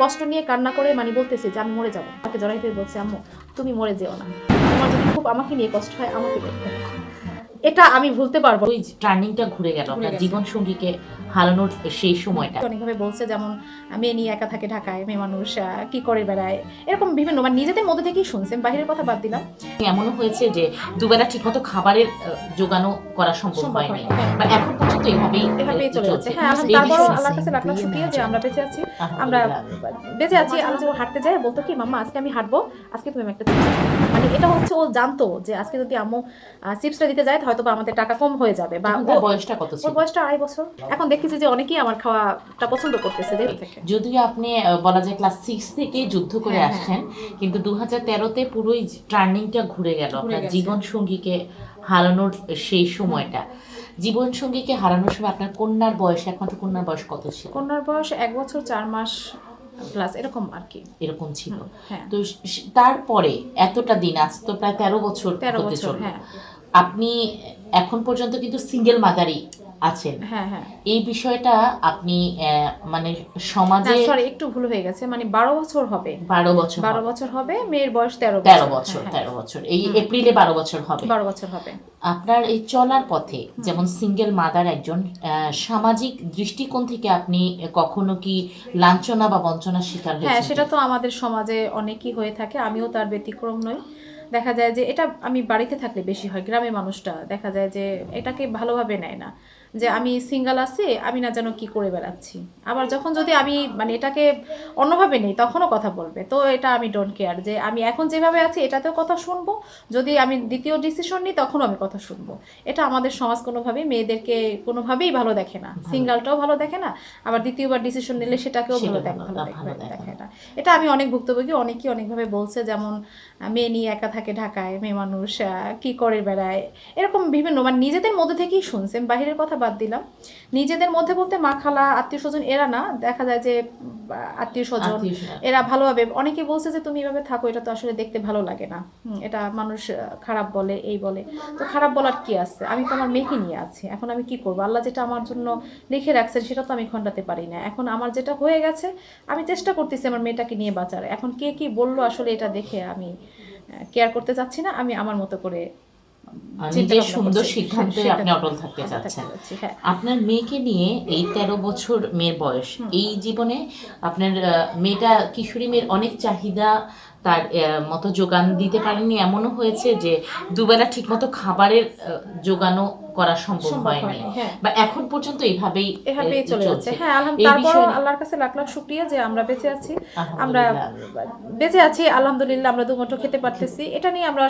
কষ্ট নিয়ে কান্না করে মানে বলতেছে যে, আমি মরে যাব আমাকে জড়াইতে বলছে, আম্মু, তুমি মরে যেও না তোমার যদি খুব আমাকে নিয়ে কষ্ট হয়, আমাকে দেখতে। এটা আমি ভুলতে পারব। ওই টার্নিংটা ঘুরে গেল আপনার জীবন সঙ্গীকে হারানোর সেই সময়টা। অনেকভাবে বলছে যেমন মেয়ে নিয়ে একা থাকে ঢাকায় মেয়ে মানুষ কি করে বেড়ায়? এরকম বিভিন্ন মানে নিজেদের মধ্যে থেকেই শুনছেন বাইরের কথা বাদ দিলাম। এমনও হয়েছে যে দুবেলা ঠিকমতো খাবারের জোগানো করা সম্ভব হয়নি। হ্যাঁ। বা এখন পর্যন্ত এইভাবেই এভাবেই চলে যাচ্ছে। হ্যাঁ তারপর আল্লাহর কাছে লাখ লাখ শুকরিয়া যে আমরা বেঁচে আছি। আমরা বেঁচে আছি আমি যখন হাঁটতে যাই বলতো কি মাম্মা আজকে আমি হাঁটবো আজকে তুমি একটা মানে এটা হচ্ছে ও জানতো যে আজকে যদি আম্মু চিপসটা দিতে যায় হয়তো বা আমাদের টাকা কম হয়ে যাবে বা বয়সটা কত ওর ছিল? বয়সটা আড়াই বছর। এখন দেখতেছি যে অনেকেই আমার খাওয়াটা পছন্দ করতেছে যদিও আপনি বলা যায় ক্লাস সিক্স থেকে যুদ্ধ করে হ্যাঁ, আসছেন কিন্তু দু হাজার তেরোতে পুরোই টার্নিংটা ঘুরে গেল আপনার। জীবন সঙ্গীকে হারানোর সেই সময়টা। জীবন সঙ্গীকে হারানোর সময় আপনার কন্যার বয়স একমাত্র কন্যার বয়স কত ছিল? কন্যার বয়স এক বছর চার মাস প্লাস এরকম আর কি। এরকম ছিল। হ্যাঁ। তো তারপরে এতটা দিন আজ তো প্রায় তেরো বছর তেরো বছর হ্যাঁ। আপনি এখন পর্যন্ত কিন্তু সিঙ্গেল মাদারই আছেন। হ্যাঁ হ্যাঁ। এই বিষয়টা আপনি মানে সমাজে সরি একটু ভুল হয়ে গেছে। মানে বারো বছর হবে। বারো বছর বারো বছর হবে মেয়ের বয়স তেরো তেরো বছর। হ্যাঁ, তেরো বছর। এই এপ্রিলে বারো বছর হবে। বারো বছর হবে। আপনার এই চলার পথে যেমন সিঙ্গেল মাদার একজন সামাজিক দৃষ্টিকোণ থেকে আপনি কখনো কি লাঞ্ছনা বা বঞ্চনার শিকার হ্যাঁ সেটা তো আমাদের সমাজে অনেকই হয়ে থাকে। আমিও তার ব্যতিক্রম নই। দেখা যায় যে এটা আমি বাড়িতে থাকলে বেশি হয় গ্রামের মানুষটা দেখা যায় যে এটাকে ভালোভাবে নেয় না। যে আমি সিঙ্গেল আছি আমি না যেন কি করে বেড়াচ্ছি। আবার যখন যদি আমি মানে এটাকে অন্যভাবে নেই তখনও কথা বলবে। তো এটা আমি ডোন্ট কেয়ার যে আমি এখন যেভাবে আছি এটাতেও কথা শুনব। যদি আমি দ্বিতীয় ডিসিশন নিই তখনও আমি কথা শুনব। এটা আমাদের সমাজ কোনোভাবেই মেয়েদেরকে কোনোভাবেই ভালো দেখে না। সিঙ্গেলটাও ভালো দেখে না আবার দ্বিতীয়বার ডিসিশন নিলে সেটাকেও ভালো দেখে দেখে দেখে এটা এটা আমি অনেক ভুক্তভোগী অনেকেই অনেকভাবে বলছে যেমন মেয়ে নিয়ে একা থাকে ঢাকায় মেয়ে মানুষ কি করে বেড়ায় এরকম বিভিন্ন মানে নিজেদের মধ্যে থেকেই শুনছেন বাহিরের কথা বাদ দিলাম। নিজেদের মধ্যে বলতে মা খালা আত্মীয় স্বজন এরা না দেখা যায় যে আত্মীয় স্বজন এরা ভালোভাবে অনেকে বলছে যে তুমি এভাবে থাকো এটা তো আসলে দেখতে ভালো লাগে না। এটা মানুষ খারাপ বলে এই বলে। তো খারাপ বলার কি আছে? আমি তো আমার মেয়েকে নিয়ে আছি এখন আমি কি করব? আল্লাহ যেটা আমার জন্য লিখে রাখছেন সেটা তো আমি খণ্ডাতে পারি না। এখন আমার যেটা হয়ে গেছে আমি চেষ্টা করতেছি আমার মেয়েটাকে নিয়ে বাঁচার। এখন কে কি বলল আসলে এটা দেখে আমি কেয়ার করতে চাচ্ছি না আমি আমার মতো করে নিজের সুন্দর। সিদ্ধান্তে আপনি অটল থাকতে চাচ্ছেন। হ্যাঁ। আপনার মেয়েকে নিয়ে এই তেরো বছর মেয়ের বয়স এই জীবনে আপনার মেয়েটা কিশোরী মেয়ের অনেক চাহিদা তার মতো যোগান দিতে পারেনি এমনও হয়েছে যে দুবেলা ঠিকমতো খাবারের আহ, যোগানো করা সম্ভব হয়নি। হ্যাঁ। বা এখন পর্যন্ত এইভাবেই এভাবেই চলে যাচ্ছে। হ্যাঁ আলহামদুলিল্লাহ আল্লাহর কাছে লাখ লাখ শুক্রিয়া যে আমরা বেঁচে আছি। আমরা। বেঁচে আছি আলহামদুলিল্লাহ আমরা দু মুঠো খেতে পারতেছি। এটা নিয়ে আমরা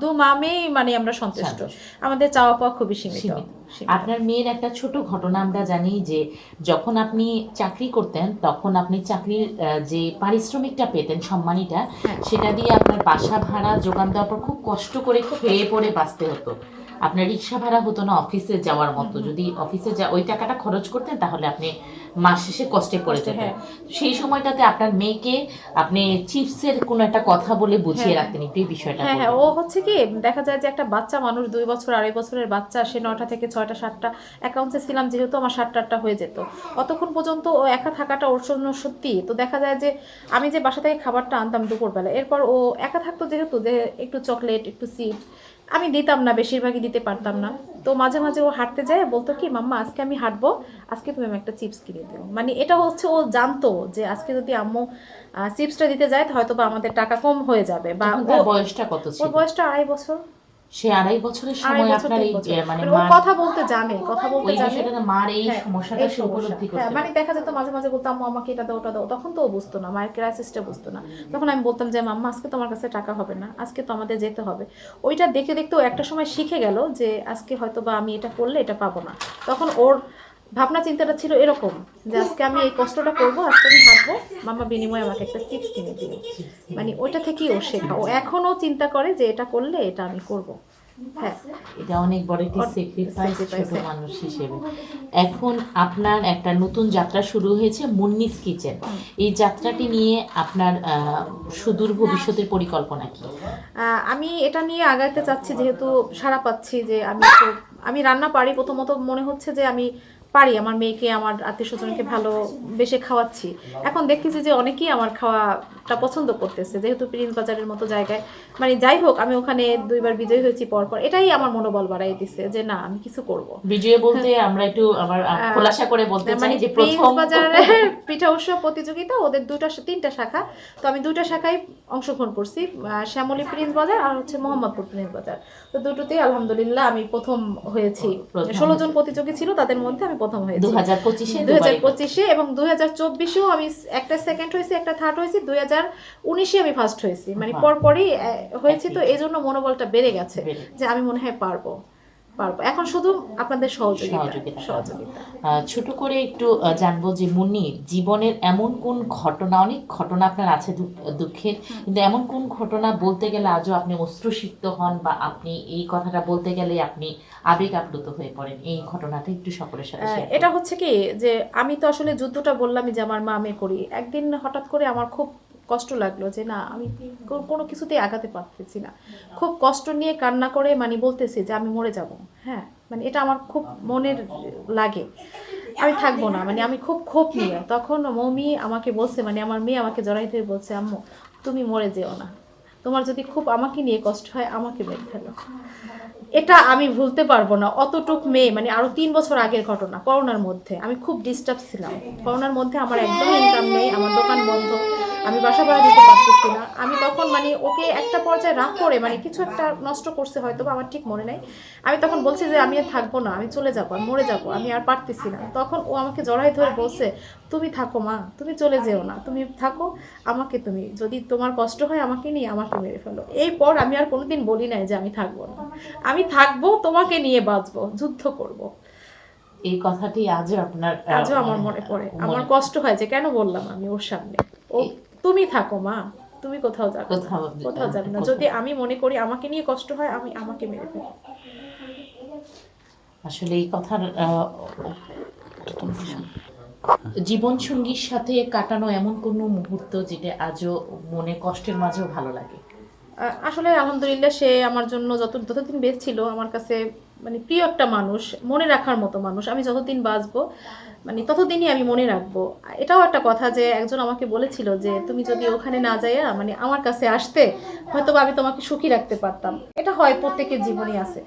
দু মামেই মানে আমরা সন্তুষ্ট। আমাদের চাওয়া পাওয়া খুবই সীমিত। আপনার মেয়ের একটা ছোট ঘটনা আমরা জানি যে যখন আপনি চাকরি করতেন তখন আপনি চাকরির যে পারিশ্রমিকটা পেতেন সম্মানীটা। সেটা দিয়ে আপনার বাসা ভাড়া যোগান দেওয়ার পর খুব কষ্ট করে খেয়ে পড়ে বাঁচতে হতো। আপনার রিক্সা ভাড়া হতো না অফিসে যাওয়ার মতো। যদি অফিসে যা ওই টাকাটা খরচ করতেন তাহলে আপনি মাস শেষে কষ্টে পড়ে যেতেন হ্যাঁ। সেই সময়টাতে আপনার মেয়েকে আপনি চিপসের কোনো একটা কথা বলে বুঝিয়ে হ্যাঁ। রাখতেন একটু এই বিষয়টা হ্যাঁ হ্যাঁ ও হচ্ছে কি দেখা যায় যে একটা বাচ্চা মানুষ দুই বছর আড়াই বছরের বাচ্চা সে নয়টা থেকে ছয়টা সাতটা অ্যাকাউন্টসে ছিলাম যেহেতু আমার সাতটা আটটা হয়ে যেত। অতক্ষণ পর্যন্ত ও একা থাকাটা ওর জন্য সত্যি। তো দেখা যায় যে আমি যে বাসা থেকে খাবারটা আনতাম দুপুরবেলা এরপর ও একা থাকতো যেহেতু যে একটু চকলেট একটু সিট আমি দিতাম না বেশিরভাগই দিতে পারতাম না। তো মাঝে মাঝে ও হাঁটতে যায় বলতো কি মাম্মা আজকে আমি হাঁটবো আজকে তুমি আমি একটা চিপস কিনে দেবো মানে এটা হচ্ছে ও জানতো যে আজকে যদি আম্মু চিপসটা দিতে যায় হয়তো বা আমাদের টাকা কম হয়ে যাবে বা ওর বয়সটা কত ওর বয়সটা আড়াই বছর। সে আড়াই বছরের সময় আপনার এই মানে মানে কথা বলতে জানে কথা বলতে জানে। সেটা মার এই হ্যাঁ, সমস্যাটা সে উপলব্ধি হ্যাঁ, করতে মানে দেখা যেত মাঝে মাঝে বলতাম আম্মু আমাকে এটা দাও ওটা দাও। তখন তো বুঝতো না মায়ের ক্রাইসিসটা বুঝতো না। তখন আমি বলতাম যে মাম্মা আজকে তোমার কাছে টাকা হবে না আজকে তো আমাদের যেতে হবে। ওইটা দেখে দেখতে একটা সময় শিখে গেল যে আজকে হয়তো বা আমি এটা করলে এটা পাবো না। তখন ওর ভাবনা চিন্তাটা ছিল এরকম যে আজকে আমি এই কষ্টটা করব আজকে আমি হাঁটবো। মামা বিনিময়ে আমাকে একটা চিপস কিনে দিল। মানে ওইটা থেকেই ও শেখা। ও এখনও চিন্তা করে যে এটা করলে এটা আমি করব। হ্যাঁ। এটা অনেক বড় একটি স্যাক্রিফাইস ছোট হ্যাঁ। মানুষ হিসেবে। এখন আপনার একটা নতুন যাত্রা শুরু হয়েছে মুন্নিস কিচেন। এই যাত্রাটি নিয়ে আপনার সুদূর ভবিষ্যতের পরিকল্পনা কি? আমি এটা নিয়ে আগাইতে চাচ্ছি যেহেতু সারা পাচ্ছি যে আমি আমি রান্না পারি প্রথমত মনে হচ্ছে যে আমি পারি আমার মেয়েকে আমার আত্মীয় স্বজনকে ভালো বেশে খাওয়াচ্ছি। এখন দেখতেছি যে অনেকেই আমার খাওয়াটা পছন্দ করতেছে যেহেতু প্রিন্স বাজারের মতো জায়গায়। মানে যাই হোক আমি ওখানে দুইবার বিজয়ী হয়েছি পরপর এটাই আমার মনোবল বাড়াই দিচ্ছে যে না আমি কিছু করব। বিজয় বলতে আমরা একটু আমার খোলাসা করে বলতে চাই মানে যে প্রিন্স প্রথম বাজারের পিঠা উৎসব প্রতিযোগিতা ওদের দুটা তিনটা শাখা। তো আমি দুইটা শাখায় অংশগ্রহণ করছি আহ, শ্যামলী প্রিন্স বাজার আর হচ্ছে মোহাম্মদপুর প্রিন্স বাজার। তো দুটোতেই আলহামদুলিল্লাহ আমি প্রথম হয়েছি। ষোলো জন প্রতিযোগী ছিল তাদের মধ্যে আমি প্রথম হয়েছি দু হাজার পঁচিশে দু হাজার পঁচিশে এবং দু হাজার চব্বিশেও আমি একটা সেকেন্ড হয়েছি একটা থার্ড হয়েছি দু হাজার উনিশে আমি ফার্স্ট হয়েছি। মানে। পরপরই হয়েছি তো এই জন্য মনোবলটা বেড়ে গেছে। যে আমি মনে হয় পারব। পারব। এখন শুধু আপনাদের সহযোগিতা। ছোট করে একটু জানব যে মুন্নির জীবনের এমন কোন ঘটনা অনেক ঘটনা আপনার আছে দুঃখের কিন্তু এমন কোন ঘটনা বলতে গেলে আজও আপনি অশ্রুসিক্ত হন বা আপনি এই কথাটা বলতে গেলে আপনি আবেগ আপ্লুত হয়ে পড়েন? এই ঘটনাটা একটু সকলের সাথে করুন। এটা হচ্ছে কি যে আমি তো আসলে যুদ্ধটা বললামই যে আমার মা আমি করি। একদিন হঠাৎ করে আমার খুব কষ্ট লাগল যে না, আমি কোনো কিছুতেই আগাতে পারতেছি না। খুব কষ্ট নিয়ে কান্না করে মানে বলতেছি যে আমি মরে যাব। হ্যাঁ মানে এটা আমার খুব মনের লাগে। আমি থাকব না মানে আমি খুব ক্ষোভ নিয়ে। তখন মৌমি আমাকে বলছে মানে আমার মেয়ে আমাকে জড়াই ধরে বলছে, আম্মু, তুমি মরে যেও না। তোমার যদি খুব আমাকে নিয়ে কষ্ট হয়, আমাকে মেরে ফেলো। এটা আমি ভুলতে পারব না। অতটুক মেয়ে মানে আরও তিন বছর আগের ঘটনা, করোনার মধ্যে। আমি খুব ডিস্টার্ব ছিলাম। করোনার মধ্যে আমার একদম ইনকাম নেই, আমার দোকান বন্ধ। আমি বাসা ভাড়া দিতে পারতেছি না। আমি তখন মানে ওকে একটা পর্যায়ে রাগ করে মানে কিছু একটা নষ্ট করছে হয়তো বা আমার ঠিক মনে নেই। আমি তখন বলছি যে আমি আর থাকব না আমি চলে যাব আর মরে যাব আমি আর পারতেছি না। তখন ও আমাকে জড়াই ধরে বলছে তুমি থাকো মা তুমি চলে যেও না তুমি থাকো আমাকে তুমি যদি তোমার কষ্ট হয় আমাকে নিয়ে আমাকে মেরে ফেলো। এই পর আমি আর কোনোদিন বলি নাই যে আমি থাকব না। আমি থাকব তোমাকে নিয়ে বাঁচবো যুদ্ধ করব। এই কথাটি আজও আপনার আজও আমার মনে পড়ে। আমার কষ্ট হয় যে কেন বললাম আমি ওর সামনে? ও তুমি থাকো মা। তুমি কোথাও যাবে কোথাও কোথাও যাবে না। যদি আমি মনে করি আমাকে নিয়ে কষ্ট হয় আমি আমাকে মেরে ফেলি। আসলে এই কথার জীবন সঙ্গীর সাথে কাটানো এমন কোনো মুহূর্ত যেটা আজও মনে কষ্টের মাঝেও ভালো লাগে? আসলে আলহামদুলিল্লাহ সে আমার জন্য যত যতদিন বেশ ছিল আমার কাছে মানে প্রিয় একটা মানুষ, মনে রাখার মতো মানুষ, আমি যতদিন বাঁচবো মানে ততদিনই আমি মনে রাখব। এটাও একটা কথা যে একজন আমাকে বলেছিল যে তুমি যদি ওখানে না যাইয়া মানে আমার কাছে আসতে হয়তো আমি তোমাকে সুখী রাখতে পারতাম। এটা হয় প্রত্যেকের জীবনই আছে।